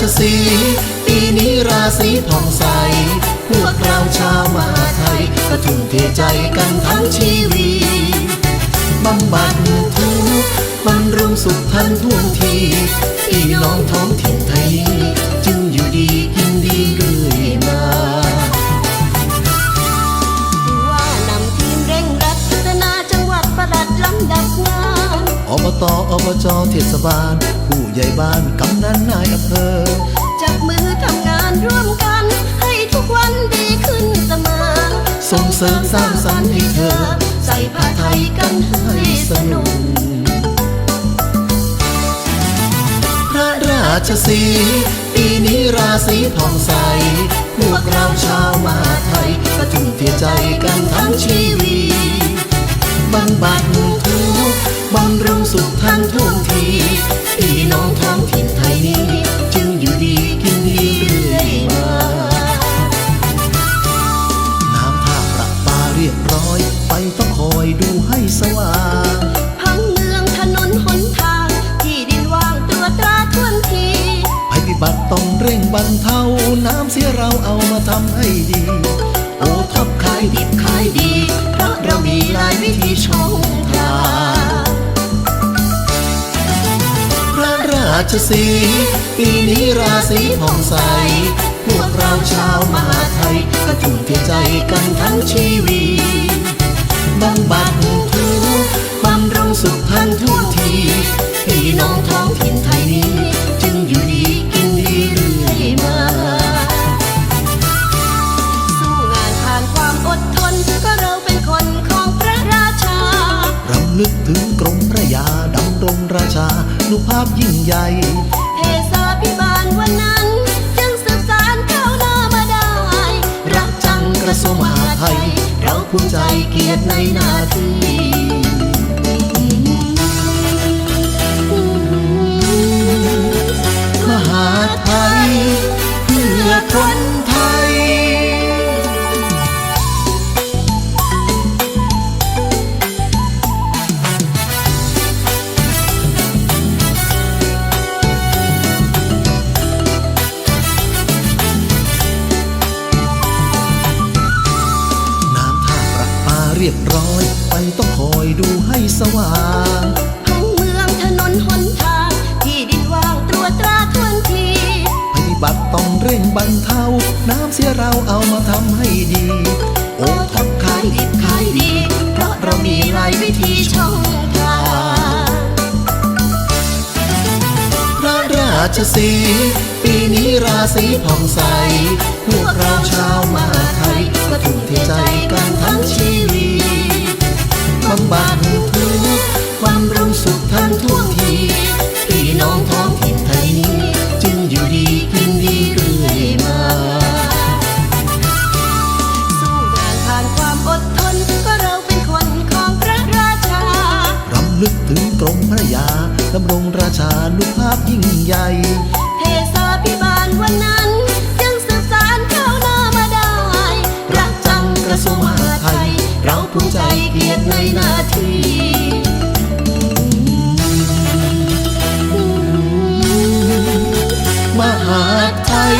ชสีปีนี้ราศีผ่องใส พวกเราชาวมหาไทยก็ทุ่มเทใจกันทั้งชีวีบำบัดทุกบำรุงสุขทันท่วงทีพี่น้องท้องถิ่นไทย อบตอบจเทศบาล ผู้ใหญ่บ้านกำนันนายอำเภอ จับมือทำงานร่วมกัน ให้ทุกวันดีขึ้นเสมอ ส่งเสริมสร้างสรรค์ให้เธอ ใส่ผ้าไทยกันให้สนุก พระราชสีห์ปีนี้ราศีผ่องใส พวกเราชาวมหาไทยก็ทุ่มเทใจกันทั้งชีวิตบำบัดทุกข์ บำรุงสุขทันท่วงทีพี่น้องท้องถิ่นไทยนี้ จึงอยู่ดีกินดีเรื่อยมา น้ำท่าประปาเรียบร้อยไปต้องคอยดูให้สว่างพังเมืองถนนหนทาง ที่ดินว่างตรวจตราทวนทีภัยพิบัติต้องเร่งบรรเทา น้ำเสียเราเอามาทำให้ดี ชสีปีนี้ราศีผ่องใส พวกเราชาวมหาไทยก็ทุ่มเทใจกันทั้งชีวิตบำบัดทุกความรุ่งสุขทันทุกทีพี่น้องท้อ รงราชานุภาพยิ่งใหญ่เทศาพิบาลวันนั้น จึงสืบสารก้าวหน้ามาได้ รักจังกระทรวงมหาดไทย เราภูมิใจเกียรติในหน้าที่ รียบร้อย ไปต้องคอยดูให้สว่างทั้งเมืองถนนหนทาง ที่ดินว่างตรวจตราทวนทีปฏิบัติต้องเร่งบรรเทา น้ำเสียเราเอามาทำให้ดี ชสีห์ปีนี้ราศีผ่องใส พวกเราชาวมหาไทยก็ทุ่มเทใจกันทั้งชีวิตบำบัดทุกข์บำรุงสุขทันท่วงทีพี่น้องท้องถิ่นไทยนี้ จึงอยู่ดีกินดีเรื่อยมาสู้งานผ่านความอดทนก็เราเป็นคนของพระราชารำลึกถึงกรมพระยา ดำรงราชานุภาพยิ่งใหญ่เทศาพิบาลวันนั้น จึงสืบสารก้าวหน้ามาได้ รักจังกระทรวงมหาดไทย เราภูมิใจเกียรติในหน้าที่มหาดไทย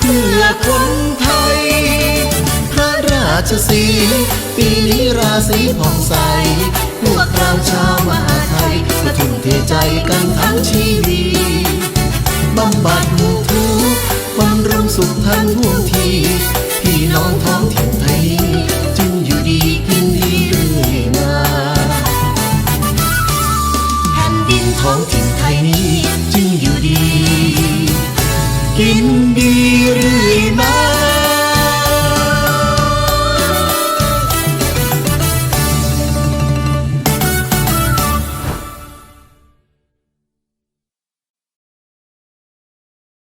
เพื่อคนไทย พระราชสีห์ปีนี้ราศีผ่องใส พวกเรา จริ